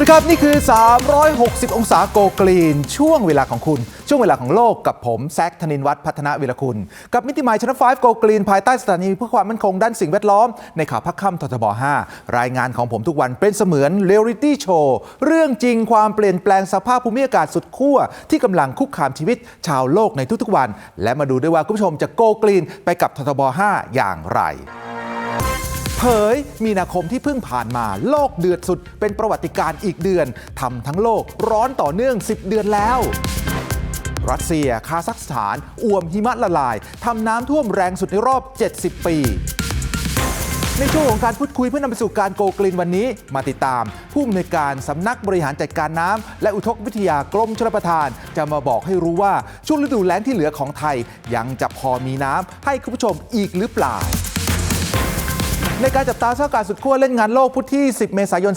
วัสดีครับ นี่คือ 360 องศาโกกรีน ช่วงเวลาของคุณ ช่วงเวลาของโลกกับผมแซคธนินวัฒน์พัฒนาวิรคุณ กับมิติใหม่ชนะ5โกกรีน ภายใต้สถานีเพื่อความมั่นคงด้านสิ่งแวดล้อม ในข่าวพักค่ำททบ 5 รายงานของผมทุกวันเป็นเสมือนเรียลิตี้โชว์ เรื่องจริงความเปลี่ยนแปลงสภาพภูมิอากาศสุดขั้วที่กำลังคุกคามชีวิตชาวโลกในทุกๆวัน และมาดูด้วยว่าคุณผู้ชมจะโกกรีนไปกับททบ 5 อย่างไร เผยมีนาคมที่เพิ่งผ่านมาโลกเดือดสุดเป็นประวัติการณ์อีกเดือนทำทั้งโลกร้อนต่อเนื่อง 10 เดือนแล้ว รัสเซีย คาซัคสถาน อ่วมหิมะละลายทำน้ำท่วมแรงสุดในรอบ 70 ปี ในช่วงของการพูดคุยเพื่อนำไปสู่การโกกลินวันนี้ มาติดตาม ผู้อำนวยการสำนักบริหารจัดการน้ำและอุทกวิทยากรมชลประทาน จะมาบอกให้รู้ว่าช่วงฤดูแล้งที่เหลือของไทย ยังจะพอมีน้ำให้คุณผู้ชมอีกหรือเปล่า ในการจับตาสถานการณ์สุดขั้วเล่นงานโลกพุธที่ 10 เมษายน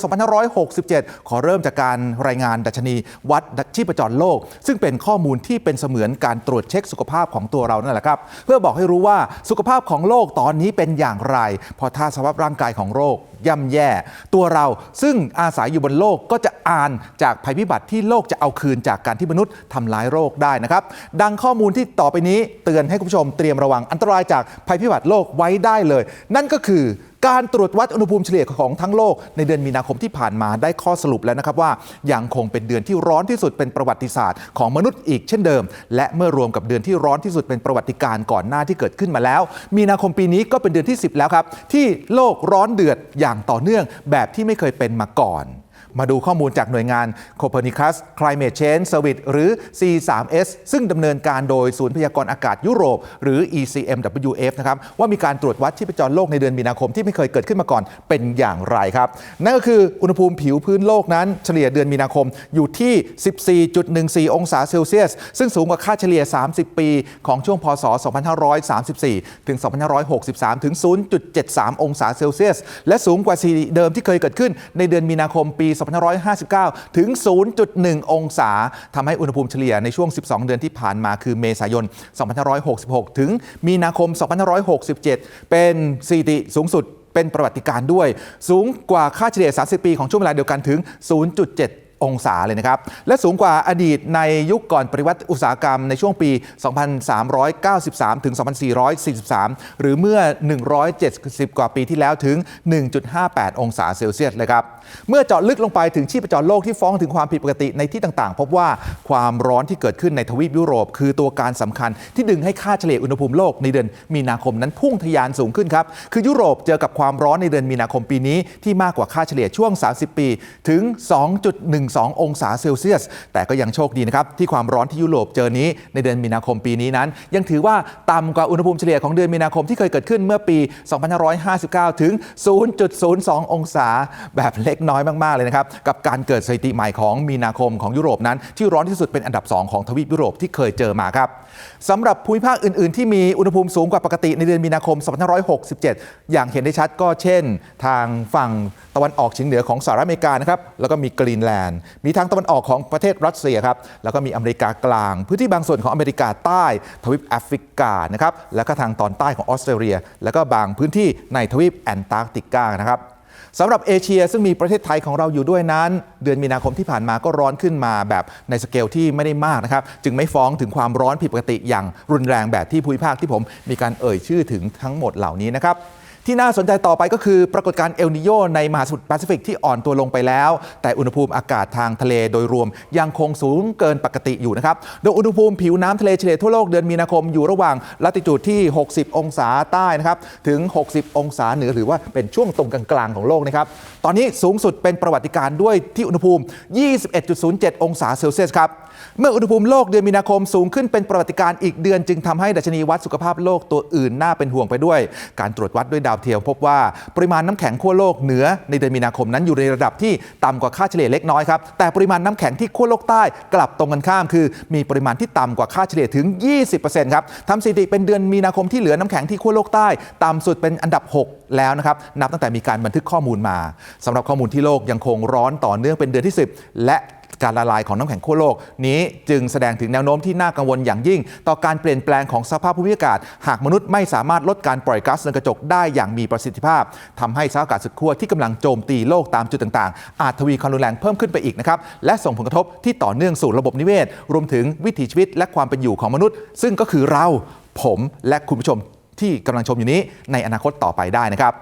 2567 ขอเริ่มจากการรายงานดัชนีวัดชีพจรโลก ซึ่งเป็นข้อมูลที่เป็นเสมือนการตรวจเช็คสุขภาพของตัวเรานั่นแหละครับ เพื่อบอกให้รู้ว่าสุขภาพของโลกตอนนี้เป็นอย่างไร พอถ้าสภาพร่างกายของโลกย่ำแย่ ตัวเราซึ่งอาศัยอยู่บนโลกก็จะอ่านจากภัยพิบัติที่โลกจะเอาคืนจากการที่มนุษย์ทำร้ายโรคได้นะครับ ดังข้อมูลที่ต่อไปนี้เตือนให้คุณผู้ชมเตรียมระวังอันตรายจากภัยพิบัติโลกไว้ได้เลย นั่นก็คือ การตรวจวัดอุณหภูมิเฉลี่ยของทั้งโลก ในเดือนมีนาคมที่ผ่านมาได้ข้อสรุปแล้วนะครับว่ายังคงเป็นเดือนที่ร้อนที่สุดเป็นประวัติศาสตร์ของมนุษย์อีกเช่นเดิม และเมื่อรวมกับเดือนที่ร้อนที่สุดเป็นประวัติการณ์ก่อนหน้าที่เกิดขึ้นมาแล้ว มีนาคมปีนี้ก็เป็นเดือนที่ 10 แล้วครับที่โลกร้อนเดือดอย่างต่อเนื่องแบบที่ไม่เคยเป็นมาก่อน มาดูข้อมูลจากหน่วยงาน Copernicus Climate Change Service หรือ C3S ซึ่งดำเนินการโดยศูนย์พยากรณ์อากาศยุโรป หรือ ECMWF นะครับว่ามีการตรวจวัดชีพจรโลกในเดือนมีนาคมที่ไม่เคยเกิดขึ้นมาก่อนเป็นอย่างไรครับ นั่นก็คืออุณหภูมิผิวพื้นโลกนั้นเฉลี่ยเดือนมีนาคมอยู่ที่ 14.14 องศาเซลเซียส ซึ่งสูงกว่าค่าเฉลี่ย 30 ปี ของช่วงพศ 2534 ถึง 2563 ถึง 0.73 องศาเซลเซียส และสูงกว่าสถิติเดิมที่เคยเกิดขึ้นในเดือนมีนาคมปี2559 ถึง 0.1 องศาทำให้อุณหภูมิเฉลี่ยในช่วง 12 เดือนที่ผ่านมาคือเมษายน 2566 ถึงมีนาคม 2567 เป็นสถิติสูงสุดเป็นประวัติการด้วย สูงกว่าค่าเฉลี่ย 30 ปีของช่วงเวลาเดียวกันถึง 0.7 องศาเลยนะครับ และสูงกว่าอดีตในยุคก่อนปริวัติอุตสาหกรรมในช่วงปี 2393 ถึง 2443 หรือเมื่อ 170 กว่าปีที่แล้วถึง 1.58 องศาเซลเซียสเลยครับ เมื่อเจาะลึกลงไปถึงชีพจรโลกที่ฟ้องถึงความผิดปกติในที่ต่างๆ พบว่าความร้อนที่เกิดขึ้นในทวีปยุโรป คือตัวการสำคัญที่ดึงให้ค่าเฉลี่ยอุณหภูมิโลกในเดือนมีนาคมนั้นพุ่งทะยานสูงขึ้นครับ คือยุโรปเจอกับความร้อนในเดือนมีนาคมปีนี้ที่มากกว่าค่าเฉลี่ยช่วง 30 ปีถึง 2.1 2.12 องศาเซลเซียส แต่ก็ยังโชคดีนะครับ ที่ความร้อนที่ยุโรปเจอนี้ในเดือนมีนาคมปีนี้นั้น ยังถือว่าต่ำกว่าอุณหภูมิเฉลี่ยของเดือนมีนาคมที่เคยเกิดขึ้นเมื่อปี 2559 ถึง 0.02 องศา แบบเล็กน้อยมากๆเลยนะครับ กับการเกิดสถิติใหม่ของมีนาคมของยุโรปนั้น ที่ร้อนที่สุดเป็นอันดับ 2 ของทวีปยุโรปที่เคยเจอมาครับสำหรับภูมิภาคอื่น ๆ ที่มีอุณหภูมิสูงกว่าปกติในเดือนมีนาคม 2567 อย่างเห็นได้ชัดก็เช่น ทางฝั่งตะวันออกเฉียงเหนือของสหรัฐอเมริกานะครับแล้วก็มีกรีนแลนดมีทางตะวันออกของประเทศรัสเซียครับ แล้วก็มีอเมริกากลาง พื้นที่บางส่วนของอเมริกาใต้ทวีปแอฟริกานะครับ แล้วก็ทางตอนใต้ของออสเตรเลีย แล้วก็บางพื้นที่ในทวีปแอนตาร์กติกานะครับสำหรับเอเชียซึ่งมีประเทศไทยของเราอยู่ด้วยนั้น เดือนมีนาคมที่ผ่านมาก็ร้อนขึ้นมาแบบในสเกลที่ไม่ได้มากนะครับ จึงไม่ฟ้องถึงความร้อนผิดปกติอย่างรุนแรงแบบที่ภูมิภาคที่ผมมีการเอ่ยชื่อถึงทั้งหมดเหล่านี้นะครับ ที่น่าสนใจต่อไปก็คือปรากฏการณ์เอลนิโยในมหาสมุทรแปซิฟิกที่อ่อนตัวลงไปแล้ว แต่อุณหภูมิอากาศทางทะเลโดยรวมยังคงสูงเกินปกติอยู่นะครับ โดยอุณหภูมิผิวน้ำทะเลเฉลี่ยทั่วโลกเดือนมีนาคมอยู่ระหว่างลัติจูดที่ 60 องศาใต้นะครับถึง 60 องศาเหนือหรือว่าเป็นช่วงตรงกลางๆของโลกนะครับ ตอนนี้สูงสุดเป็นประวัติการณ์ด้วยที่อุณหภูมิ 21.07 องศาเซลเซียสครับ เมื่ออุณหภูมิโลกเดือนมีนาคมสูงขึ้นเป็นประวัติการณ์อีกเดือน จึงทำให้ดัชนีวัดสุขภาพโลกตัวอื่นน่าเป็นห่วงไปด้วย การตรวจวัดด้วยดาวเทียมพบว่าปริมาณน้ำแข็งขั้วโลกเหนือในเดือนมีนาคมนั้นอยู่ในระดับที่ต่ำกว่าค่าเฉลี่ยเล็กน้อยครับแต่ปริมาณน้ำแข็งที่ขั้วโลกใต้กลับตรงกันข้ามคือ มีปริมาณที่ต่ำกว่าค่าเฉลี่ยถึง 20%ครับทำสถิติเป็นเดือนมีนาคมที่เหลือน้ำแข็งที่ขั้วโลกใต้ต่ำสุดเป็นอันดับ 6 แล้วนะครับนับตั้งแต่มีการบันทึกข้อมูลมาสำหรับข้อมูลที่โลกยังคงร้อนต่อเนื่องเป็นเดือนที่ 10 และ การละลายของน้ำแข็งขั้วโลก นี้จึงแสดงถึงแนวโน้มที่น่ากังวลอย่างยิ่ง ต่อการเปลี่ยนแปลงของสภาพภูมิอากาศ หากมนุษย์ไม่สามารถลดการปล่อยก๊าซเรือนกระจกได้อย่างมีประสิทธิภาพทำให้สภาพอากาศสุดขั้วที่กำลังโจมตีโลกตามจุดต่างๆ อาจทวีความรุนแรงเพิ่มขึ้นไปอีกนะครับและส่งผลกระทบที่ต่อเนื่องสู่ระบบนิเวศ รวมถึงวิถีชีวิตและความเป็นอยู่ของมนุษย์ ซึ่งก็คือเราผมและคุณผู้ชมที่กำลังชมอยู่นี้ในอนาคตต่อไปได้นะครับ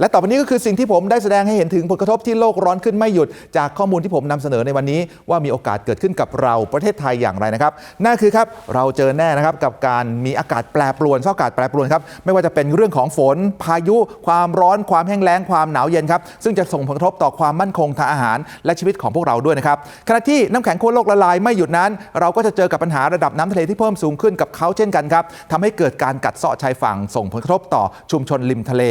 และต่อไปนี้ก็คือสิ่งที่ผมได้แสดงให้เห็นถึงผลกระทบที่โลกร้อนขึ้นไม่หยุด จากข้อมูลที่ผมนำเสนอในวันนี้ ว่ามีโอกาสเกิดขึ้นกับเราประเทศไทยอย่างไรนะครับนั่นคือครับเราเจอแน่นะครับกับการมีอากาศแปรปรวนสภาพอากาศแปรปรวนครับไม่ว่าจะเป็นเรื่องของฝน พายุ ความร้อน ความแห้งแล้งความหนาวเย็นครับซึ่งจะส่งผลกระทบต่อความมั่นคงทางอาหาร และชีวิตของพวกเราด้วยนะครับขณะที่น้ำแข็งขั้วโลกละลายไม่หยุดนั้น เราก็จะเจอกับปัญหาระดับน้ำทะเลที่เพิ่มสูงขึ้นกับเขาเช่นกันครับทำให้เกิดการกัดเซาะชายฝั่งส่งผลกระทบต่อชุมชนริมทะเล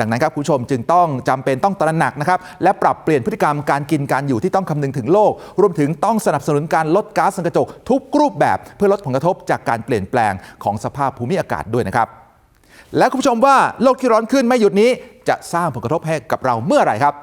ดังนั้นครับคุณผู้ชมจึงต้องจำเป็นต้องตระหนักนะครับและปรับเปลี่ยนพฤติกรรมการกินการอยู่ที่ต้องคำนึงถึงโลก รวมถึงต้องสนับสนุนการลดก๊าซเรือนกระจกทุกรูปแบบเพื่อลดผลกระทบจากการเปลี่ยนแปลงของสภาพภูมิอากาศด้วยนะครับ และคุณผู้ชมว่าโลกที่ร้อนขึ้นไม่หยุดนี้จะสร้างผลกระทบให้กับเราเมื่อไหร่ครับ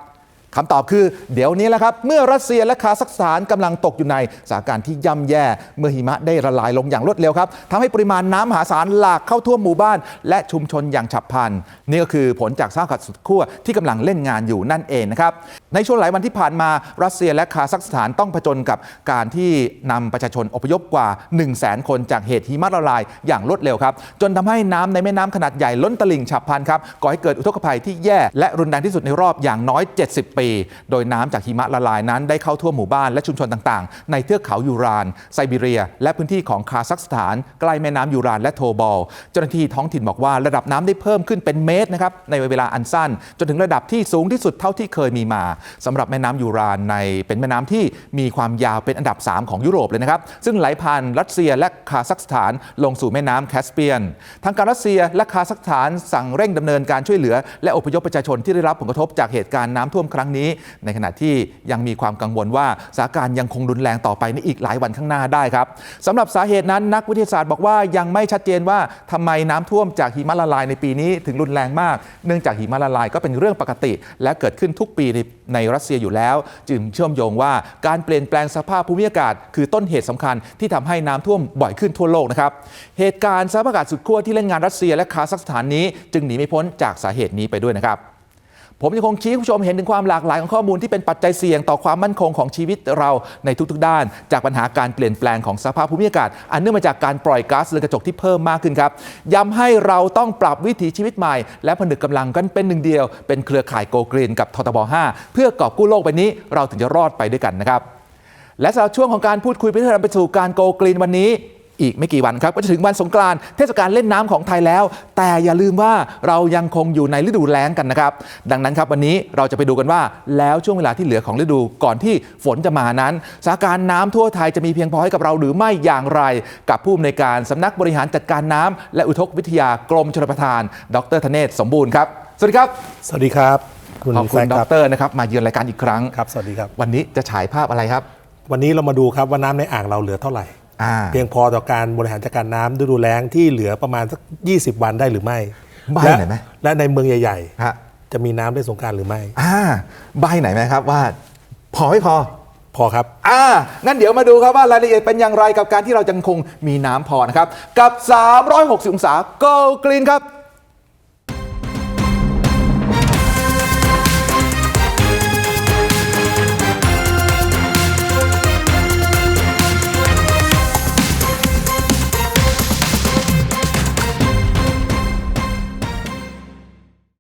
คำตอบคือเดี๋ยวนี้แหละครับ เมื่อรัสเซียและคาซัคสถานกำลังตกอยู่ในสถานการณ์ที่ย่ำแย่ เมื่อหิมะได้ละลายลงอย่างรวดเร็วครับทำให้ปริมาณน้ำมหาศาลหลากเข้าท่วมหมู่บ้าน และชุมชนอย่างฉับพลัน นี่ก็คือผลจากสภาพอากาศสุดขั้วที่กำลังเล่นงานอยู่นั่นเองนะครับ ในช่วงหลายวันที่ผ่านมารัสเซียและคาซัคสถานต้องผจญกับการที่นำประชาชนอพยพกว่า 1 0 0 0 0แสนคนจากเหตุหิมะละลายอย่างรวดเร็วครับ จนทำให้น้ำในแม่น้ำขนาดใหญ่ล้นตลิ่งฉับพลันครับก่อให้เกิดอุทกภัยที่แย่และรุนแรงที่สุดในรอบอย่างน้อย 70 ปี โดยน้ำจากหิมะละลายนั้นได้เข้าท่วมหมู่บ้านและชุมชนต่างๆ ในเทือกเขายูราน ไซบีเรีย และพื้นที่ของคาซัคสถานใกล้แม่น้ำยูรานและโทบอลเจ้าหน้าที่ท้องถิ่นบอกว่าระดับน้ำได้เพิ่มขึ้นเป็นเมตรนะครับในเวลาอันสั้น จนถึงระดับที่สูงที่สุดเท่าที่เคยมีมาสำหรับแม่น้ำยูรานในเป็นแม่น้ำที่มีความยาวเป็นอันดับ 3 ของยุโรปเลยนะครับ ซึ่งไหลผ่านรัสเซียและคาซัคสถานลงสู่แม่น้ำแคสเปียน ทางการรัสเซียและคาซัคสถานสั่งเร่งดำเนินการช่วยเหลือ และอพยพประชาชนที่ได้รับผลกระทบจากเหตุการณ์น้ำท่วมครั้งนี้ ในขณะที่ยังมีความกังวลว่าสถานการณ์ยังคงรุนแรงต่อไปในอีกหลายวันข้างหน้าได้ครับสำหรับสาเหตุนั้นนักวิทยาศาสตร์บอกว่ายังไม่ชัดเจนว่าทำไมน้ำท่วมจากหิมะละลายในปีนี้ถึงรุนแรงมาก เนื่องจากหิมะละลายก็เป็นเรื่องปกติ และเกิดขึ้นทุกปีในในรัสเซียอยู่แล้ว จึงเชื่อมโยงว่าการเปลี่ยนแปลงสภาพภูมิอากาศ คือต้นเหตุสำคัญที่ทำให้น้ำท่วมบ่อยขึ้นทั่วโลกนะครับเหตุการณ์สภาพอากาศสุดขั้วที่เล่นงานรัสเซียและคาซัคสถานนี้ จึงหนีไม่พ้นจากสาเหตุนี้ไปด้วยนะครับ ผมยังคงชี้ให้ผู้ชมเห็นถึงความหลากหลายของข้อมูลที่เป็นปัจจัยเสี่ยงต่อความมั่นคงของชีวิตเราในทุกๆ ด้าน จากปัญหาการเปลี่ยนแปลงของสภาพภูมิอากาศ อันเนื่องมาจากการปล่อยก๊าซเรือนกระจกที่เพิ่มมากขึ้นครับย้ำให้เราต้องปรับวิถีชีวิตใหม่ และผนึกกำลังกันเป็นหนึ่งเดียว เป็นเครือข่ายโกลกรีนกับททบ 5 เพื่อกอบกู้โลกใบนี้ เราถึงจะรอดไปด้วยกันนะครับและสำหรับช่วงของการพูดคุยเพื่อที่จะนำไปสู่การโกลกรีนวันนี้ อีกไม่กี่วันครับก็จะถึงวันสงกรานต์เทศกาลเล่นน้ำของไทยแล้ว แต่อย่าลืมว่าเรายังคงอยู่ในฤดูแล้งกันนะครับ ดังนั้นครับวันนี้เราจะไปดูกันว่าแล้วช่วงเวลาที่เหลือของฤดูก่อนที่ฝนจะมานั้นสถานการณ์น้ำทั่วไทยจะมีเพียงพอให้กับเราหรือไม่อย่างไร กับผู้อำนวยการสำนักบริหารจัดการน้ำและอุทกวิทยากรมชลประทาน ดรธเนศสมบูรณ์ครับสวัสดีครับ สวัสดีครับคุณขอบคุแซณคดครับรนะครับมาเยือนรายการอีกครั้งครับสวัสดีครับ วันนี้จะฉายภาพอะไรครับ วันนี้เรามาดูครับว่าน้ำในอ่างเราเหลือเท่าไหร่อ่า เพียงพอต่อการบริหารจัดการน้ำฤดูแล้งที่เหลือประมาณสัก 20 วันได้หรือไม่ใบ้และหน่อยไหมและในเมืองใหญ่ฮะๆจะมีน้ำได้สงกรารหรือไม่อ่าใบไหนไหมครับว่าพอไม่พอพอครับ อ่า งั้นเดี๋ยวมาดูครับว่ารายละเอียดเป็นอย่างไรกับการที่เรายังคงมีน้ำพอนะครับ กับ 360 องศา Go Green ครับ